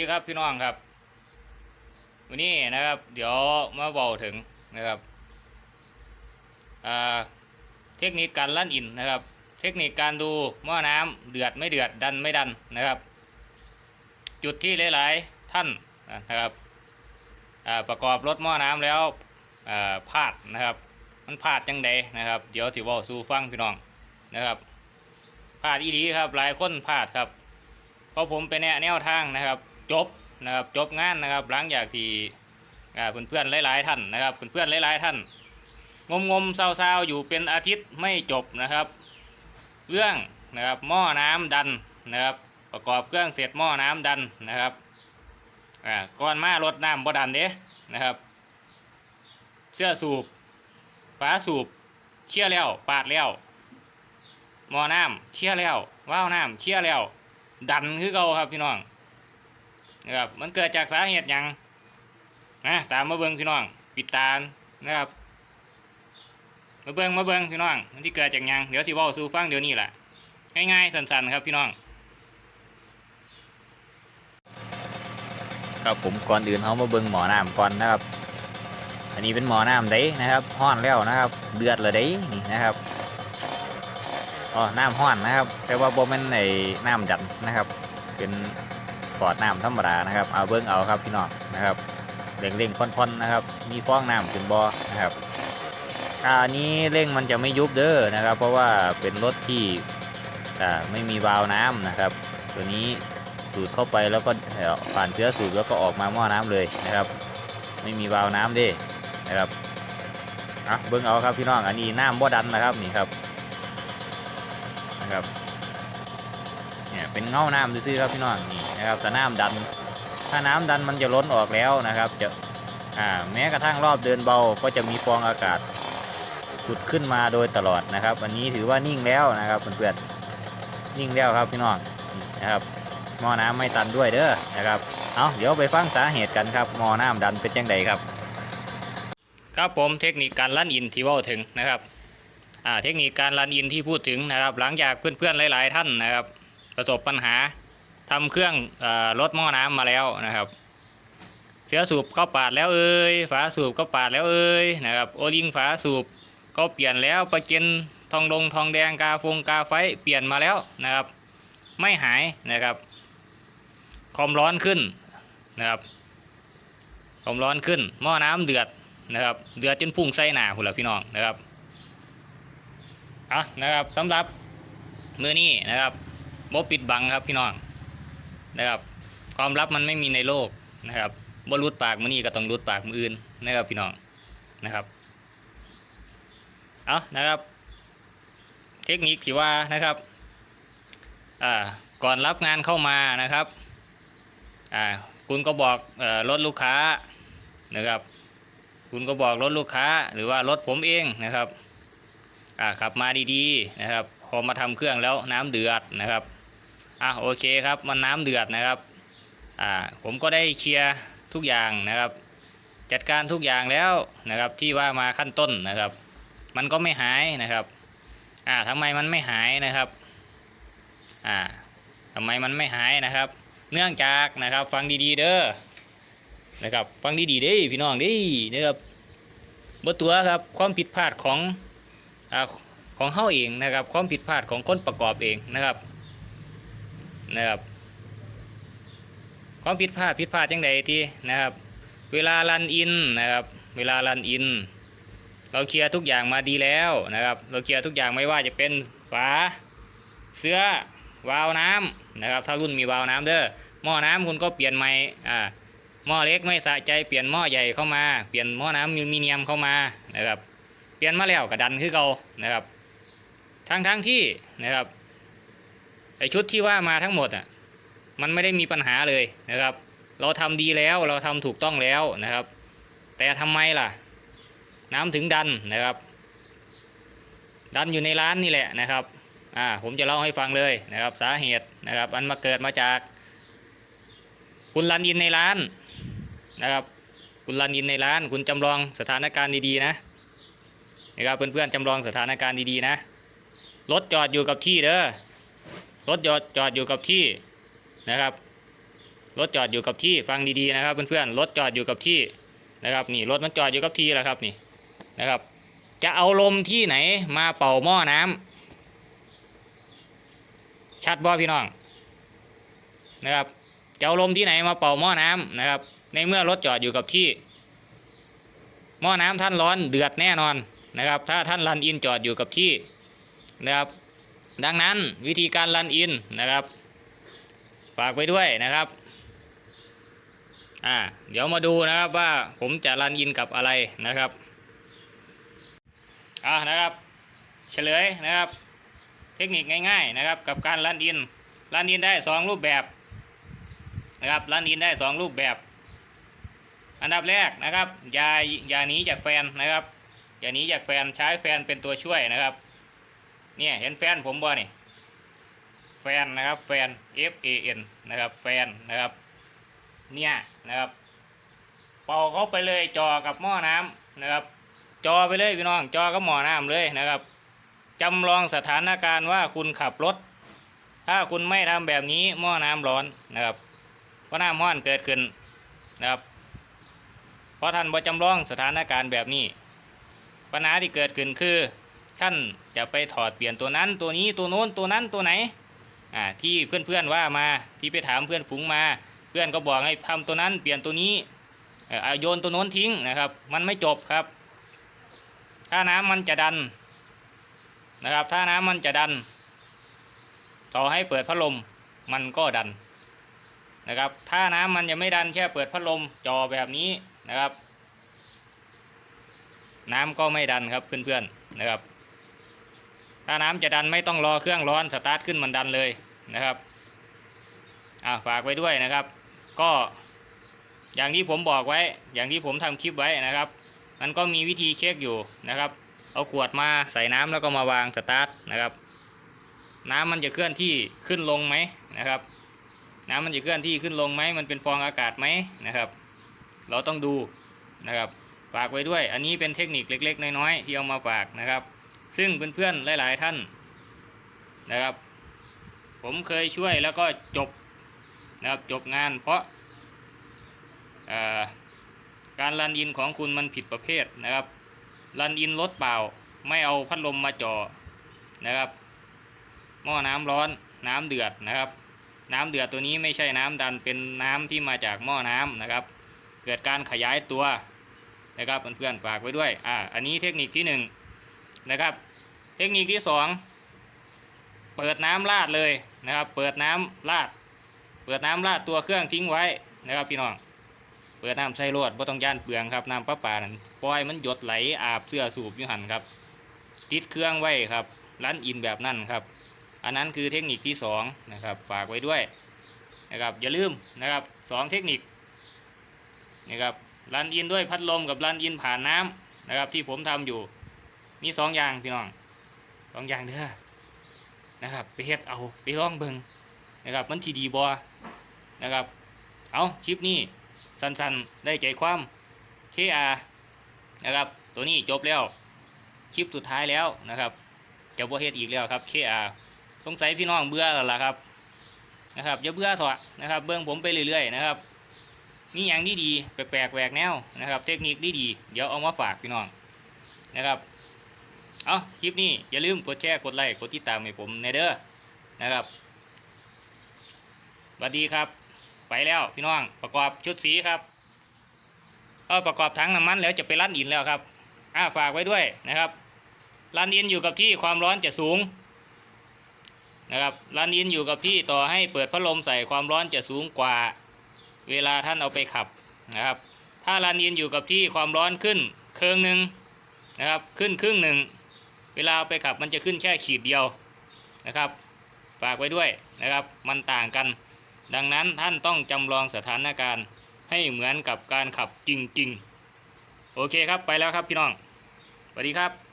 ดีครับพี่น้องครับ วันนี้นะครับ เดี๋ยวมาบอกถึงนะครับเทคนิคการลั่นอินนะครับ เทคนิคการดูหม้อน้ำเดือดไม่เดือดดันไม่ดันนะครับ จุดที่หลาย ๆ ท่านนะครับประกอบรถหม้อน้ำแล้วพลาดนะครับ มันพลาดจังใดนะครับ เดี๋ยวที่บอกสู่ฟังพี่น้องนะครับพลาดอีหลีครับหลายคนพลาดครับเพราะผมไปแนะแนวทางนะครับ จบนะครับจบงานนะครับหลังจากที่อ่าเพื่อนๆหลายๆท่านนะครับเพื่อนๆหลายๆท่าน งมงมเศร้าๆอยู่เป็นอาทิตย์ไม่จบนะครับ เรื่องนะครับหม้อน้ำดันนะครับ ประกอบเครื่องเสร็จหม้อน้ำดันนะครับอ่าก่อนมารดน้ำบ่ดันเด้นะครับ เสื้อสูบฝาสูบเชี่ยแล้วปาดแล้วหม้อน้ำเชี่ยแล้วว้าวน้ำเชี่ยแล้ว ดันคือเก่าครับพี่น้อง นะครับมันเกิดจากสาเหตุหยังนะตามมาเบิ้งพี่น้องปิดตานะครับมาเบิ้งมาเบิ้งพี่น้องมันที่เกิดจากยังเดี๋ยวสิว้าสู่ฟังเดี๋ยวนี้แหละง่ายๆสั้นๆครับพี่น้อง ครับผมก่อนอื่นเขามาเบิ่งหมอน้ำก่อนนะครับ อันนี้เป็นหมอน้ำเด้นะครับห้อนแล้วนะครับ เดือดเลยเด้นี่นะครับอ๋อน้ำห้อนนะครับ แต่ว่าบ่ม่นในน้ำดันนะครับ เป็น ปอดน้ำธรรมดานะครับเอาเบิ่งเอาครับพี่น้องนะครับเร่งเร่งพ่นๆนะครับ มีฟองน้ำขึ้นบ่อนะครับอ่าอันนี้เร่งมันจะไม่ยุบเด้อนะครับ เพราะว่าเป็นรถที่อ่าไม่มีวาล์วน้ำนะครับ ตัวนี้สูดเข้าไปแล้วก็ผ่านเชื้อสูดแล้วก็ออกมาหม้อน้ำเลยนะครับ ไม่มีวาล์วน้ำเด้นะครับอะเบิ้งเอาครับพี่น้องอันนี้น้ำบ่ดันนะครับนี่ครับนะครับเนี่ยเป็นเงาน้ำซื่อๆครับพี่น้องนี่ นะครับแต่น้ำดัน ถ้าน้ำดันมันจะล้นออกแล้วนะครับจะแม้กระทั่งรอบเดินเบาก็จะมีฟองอากาศขุดขึ้นมาโดยตลอดนะครับ อันนี้ถือว่านิ่งแล้วนะครับเพื่อนๆนิ่งแล้วครับพี่น้องนะครับหม้อน้ำไม่ตันด้วยเด้อนะครับเอาเดี๋ยวไปฟังสาเหตุกันครับหม้อน้ำดันเป็นจังไดครับ ครับผมเทคนิคการลั่นอินที่ว่าถึงนะครับเทคนิคการลั่นอินที่พูดถึงนะครับ หลังจากเพื่อนๆหลาย ๆ ท่านนะครับ ประสบปัญหา ทำเครื่องออรถหม้อน้ำมาแล้วนะครับเสือสูบก็ปาดแล้วเอ้ยฝาสูบก็ปาดแล้วเอ้ยนะครับโอลิงฝาสูบก็เปลี่ยนแล้วประเจนทองลงทองแดงกาฟงกาไฟเปลี่ยนมาแล้วนะครับ ไม่หายนะครับความร้อนขึ้นนะครับความร้อนขึ้นหม้อน้ำเดือดนะครับ เดือดจนพุ่งใส่หนาพุ่นละพี่น้องนะครับอะนะครับสำหรับมือนี้นะครับโบปิดบังครับพี่น้อง นะครับ ความลับมันไม่มีในโลกนะครับบ่รุดปากมือนี้ก็ต้องรุดปากมืออื่นนะครับพี่น้องนะครับเอานะครับ เทคนิคที่ว่านะครับอ่าก่อนรับงานเข้ามานะครับอ่าคุณก็บอกอรถลูกค้านะครับ คุณก็บอกรถลูกค้าหรือว่ารถผมเองนะครับอ่าขับมาดีๆนะครับ พอมาทำเครื่องแล้วน้ำเดือดนะครับ อะโอเคครับมันน้ำเดือดนะครับอ่าผมก็ได้เคลียร์ทุกอย่างนะครับ จัดการทุกอย่างแล้วนะครับที่ว่ามาขั้นต้นนะครับ มันก็ไม่หายนะครับอ่าทำไมมันไม่หายนะครับอ่าทำไมมันไม่หายนะครับ เนื่องจากนะครับฟังดีๆเด้อนะครับฟังดีๆเด้พี่น้องเด้นะครับบ่ตัวครับความผิดพลาดของอ่าของเฮาเองนะครับ ความผิดพลาดของคนประกอบเองนะครับ นะครับความผิดพลาดผิดพลาดจังใดที่นะครับ เวลารันอินนะครับ เวลารันอิน เราเคลียร์ทุกอย่างมาดีแล้วนะครับ เราเคลียร์ทุกอย่างไม่ว่าจะเป็นฝาเสื้อวาล์วน้ำนะครับ ถ้ารุ่นมีวาล์วน้ำเด้อหม้อน้ำคุณก็เปลี่ยนใหม่อ่าหม้อเล็กไม่สะใจเปลี่ยนหม้อใหญ่เข้ามาเปลี่ยนหม้อน้ำอลูมิเนียมเข้ามานะครับ เปลี่ยนมาแล้วก็ดันคือเก่านะครับ ทั้งทั้งที่นะครับ ไอชุดที่ว่ามาทั้งหมดอะมันไม่ได้มีปัญหาเลยนะครับ เราทำดีแล้วเราทำถูกต้องแล้วนะครับ แต่ทำไมล่ะ น้ำถึงดันนะครับ ดันอยู่ในร้านนี่แหละนะครับอ่าผมจะเล่าให้ฟังเลยนะครับ สาเหตุนะครับ อันมาเกิดมาจาก คุณรันยินในร้านนะครับ คุณรันยินในร้าน คุณจำลองสถานการณ์ดีๆนะนะครับเพื่อนๆจำลองสถานการณ์ดีๆนะรถจอดอยู่กับที่เด้อ รถจอดจอดอยู่กับที่นะครับ รถจอดอยู่กับที่ฟังดีๆนะครับ เพื่อนๆรถจอดอยู่กับที่นะครับนี่รถมันจอดอยู่กับที่แล้วครับนี่นะครับ จะเอาลมที่ไหนมาเป่าหม้อน้ำชัดบ่พี่น้องนะครับจะเอาลมที่ไหนมาเป่าหม้อน้ำนะครับ ในเมื่อรถจอดอยู่กับที่ หม้อน้ำท่านร้อนเดือดแน่นอนนะครับ ถ้าท่านรันอินจอดอยู่กับที่นะครับ ดังนั้นวิธีการรันอินนะครับ ฝากไว้ด้วยนะครับอ่าเดี๋ยวมาดูนะครับว่าผมจะรันอินกับอะไรนะครับอ่านะครับเฉลยนะครับ เทคนิคง่าย ๆนะครับ กับการรันอินรันอินได้สองรูปแบบนะครับรันอินได้สองรูปแบบ อันดับแรกนะครับอย่าอย่าหนีจากแฟนนะครับอย่าหนีจากแฟนใช้แฟนเป็นตัวช่วยนะครับ เนี่ยเห็นแฟนผมบ่นี่แฟนนะครับแฟน F A N นะครับแฟนนะครับเนี่ยนะครับเป่าเขาไปเลยจอกับหม้อน้ำนะครับ จอไปเลยพี่น้องจอกับหม้อน้ำเลยนะครับจำลองสถานการณ์ว่าคุณขับรถ ถ้าคุณไม่ทำแบบนี้หม้อน้ำร้อนนะครับเพราะน้ำร้อนเกิดขึ้นนะครับเพราะท่านบ่จำลองสถานการณ์แบบนี้ ปัญหาที่เกิดขึ้นคือ ท่านจะไปถอดเปลี่ยนตัวนั้นตัวนี้ตัวโน้นตัวนั้นตัวไหนอ่าที่เพื่อนๆว่ามาที่ไปถามเพื่อนฝูงมา เพื่อนก็บอกให้ทำตัวนั้นเปลี่ยนตัวนี้เอ่อโยนตัวโน้นทิ้งนะครับ มันไม่จบครับ ถ้าน้ำมันจะดันนะครับ ถ้าน้ำมันจะดัน ต่อให้เปิดพัดลมมันก็ดันนะครับ ถ้าน้ำมันยังไม่ดันแค่เปิดพัดลมจอแบบนี้นะครับ น้ำก็ไม่ดันครับเพื่อนๆนะครับ ถ้าน้ำจะดันไม่ต้องรอเครื่องร้อนสตาร์ทขึ้นมันดันเลยนะครับอ่าฝากไว้ด้วยนะครับ ก็อย่างที่ผมบอกไว้ อย่างที่ผมทำคลิปไว้นะครับ มันก็มีวิธีเช็คอยู่นะครับ เอาขวดมาใส่น้ำแล้วก็มาวางสตาร์ทนะครับ น้ำมันจะเคลื่อนที่ขึ้นลงไหมนะครับ น้ำมันจะเคลื่อนที่ขึ้นลงไหมมันเป็นฟองอากาศไหมนะครับ เราต้องดูนะครับ ฝากไว้ด้วย อันนี้เป็นเทคนิคเล็ก ๆ น้อยๆที่เอามาฝากนะครับ ซึ่งเพื่อนๆหลาย ๆ ท่านนะครับ ผมเคยช่วยแล้วก็จบนะครับจบงานเพราะเอ่อการรันอินของคุณมันผิดประเภทนะครับรันอินรถเปล่าไม่เอาพัดลมมาจ่อนะครับ หม้อน้ำร้อนน้ำเดือดนะครับ น้ำเดือดตัวนี้ไม่ใช่น้ำดันเป็นน้ำที่มาจากหม้อน้ำนะครับ เกิดการขยายตัวนะครับเพื่อนๆฝากไว้ด้วยอ่าอันนี้เทคนิคที่ห นะครับ เทคนิคที่สองเปิดน้ำราดเลยนะครับ เปิดน้ำราด เปิดน้ำราดตัวเครื่องทิ้งไว้นะครับพี่น้อง เปิดน้ำใส่รวดบ่ต้องย่านเปลืองครับน้ำประปานั่นปล่อยมันหยดไหลอาบเสื้อสูบอยู่หันครับติดเครื่องไว้ครับรันอินแบบนั้นครับ อันนั้นคือเทคนิคที่สองนะครับฝากไว้ด้วยนะครับอย่าลืมนะครับสองเทคนิคนะครับรันอินด้วยพัดลมกับรันอินผ่านน้ำนะครับที่ผมทำอยู่ มีสองอย่างพี่น้องสองอย่างเด้อนะครับ ไปเฮ็ดเอาไปลองเบิ่งนะครับ มันทีดีบอนะครับ เอาคลิปนี้สั้นๆ ได้ใจความเคอานะครับ ตัวนี้จบแล้ว คลิปสุดท้ายแล้วนะครับจะบ่เฮ็ดอีกแล้วครับเคอาสงสัยพี่น้องเบื่อแล้วล่ะครับนะครับอย่าเบื่อเถอะนะครับเบิ่งผมไปเรื่อยๆนะครับมีอย่างดีๆแปลกๆแหวกแนวนะครับ เทคนิคดีๆเดี๋ยวเอามาฝากพี่น้องนะครับ เอาคลิปนี้อย่าลืมกดแชร์กดไลค์กดติดตามให้ผมในเด้อนะครับสวัสดีครับ ไปแล้วพี่น้องประกอบชุดสีครับก็ประกอบถังน้ำมันแล้วจะไปลั่นอินแล้วครับอ่าฝากไว้ด้วยนะครับลั่นอินอยู่กับที่ความร้อนจะสูงนะครับลั่นอินอยู่กับที่ต่อให้เปิดพัดลมใส่ความร้อนจะสูงกว่าเวลาท่านเอาไปขับนะครับ ถ้าลั่นอินอยู่กับที่ความร้อนขึ้นเครื่องหนึ่งนะครับขึ้นครึ่งหนึ่ง วลาไปขับมันจะขึ้นแค่ขีดเดียวนะครับ ฝากไว้ด้วยนะครับ มันต่างกัน ดังนั้นท่านต้องจำลองสถานการณ์ให้เหมือนกับการขับจริง ๆ โอเคครับไปแล้วครับพี่น้องสวัสดีครับ